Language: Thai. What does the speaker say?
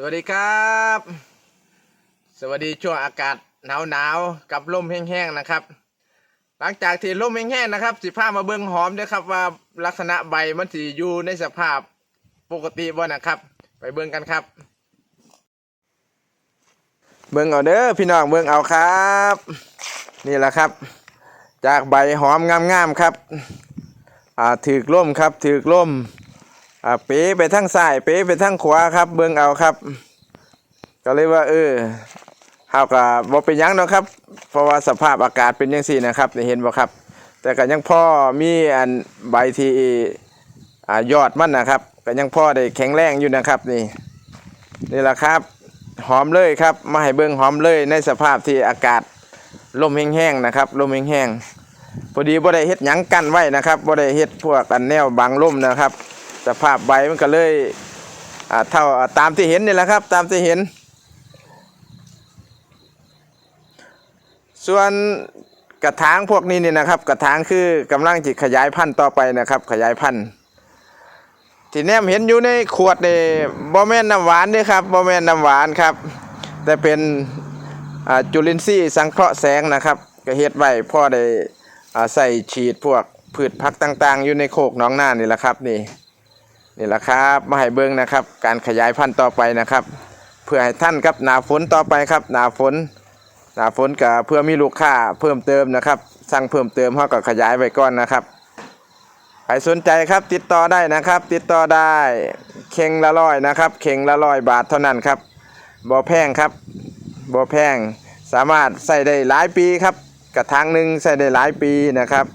สวัสดีครับ สวัสดีช่วงอากาศหนาวหนาวกับลมแห้งๆนะครับ หลังจากที่ลมแห้งๆนะครับ สิพามาเบิ้งหอมด้วยครับว่าลักษณะใบมันสิอยู่ในสภาพปกติบ่นะครับ ไปเบิ้งกันครับ เบิ้งเอาเด้อพี่น้องเบิ้งเอาครับ นี่แหละครับ จากใบหอมงามๆครับอ่าถือกล่มครับถือกล่ม อ่าเป๋ไปทั้งซ้ายเป๋ไปทั้งขวาครับ เบิ่งเอาครับ ก็เลยว่า เออเฮาก็บ่เป็นหยังเนาะครับ เพราะว่าสภาพอากาศเป็นจังซี่นะครับได้เห็นบ่ครับ แต่ก็ยังพ่อมีอันใบที่อ่ายอดมันนะครับก็ยังพ่อได้แข็งแรงอยู่นะครับนี่นี่แหละครับ หอมเลยครับมาให้เบิ่งหอมเลยในสภาพที่อากาศลมแห้งๆนะครับลมแห้งๆพอดีบ่ได้เฮ็ดหยังกั้นไว้นะครับบ่ได้เฮ็ดพวกกันแนวบังลมนะครับ สภาพใบมันก็เลยเท่าตามที่เห็นนี่แหละครับ ตามที่เห็น ส่วนกระถางพวกนี้นี่นะครับ กระถางคือกำลังจิขยายพันธุ์ต่อไปนะครับ ขยายพันธุ์ที่แนมเห็นอยู่ในขวดนี่บ่แม่นน้ำหวานเด้อครับบ่แม่นน้ำหวานครับ แต่เป็นจุลินทรีย์สังเคราะห์แสงนะครับก็เฮ็ดไว้พ่อได้ใส่ฉีดพวกพืชผักต่าง ๆ อยู่ในโคกหนองหน้านี่แหละครับนี่ นี่แหละครับมาให้เบิ้งนะครับ การขยายพันธุ์ต่อไปนะครับ เพื่อให้ท่านครับหนาฝนต่อไปครับ หนาฝน หนาฝนกับเพื่อมีลูกค้าเพิ่มเติมนะครับสั่งเพิ่มเติมเขาก็ขยายไว้ก่อนนะครับใครสนใจครับติดต่อได้นะครับ ติดต่อได้เข่งละร้อยนะครับเข่งละร้อยบาทเท่านั้นครับบ่แพงครับบ่แพงสามารถใส่ได้หลายปีครับกระถางหนึ่งใส่ได้หลายปีนะครับ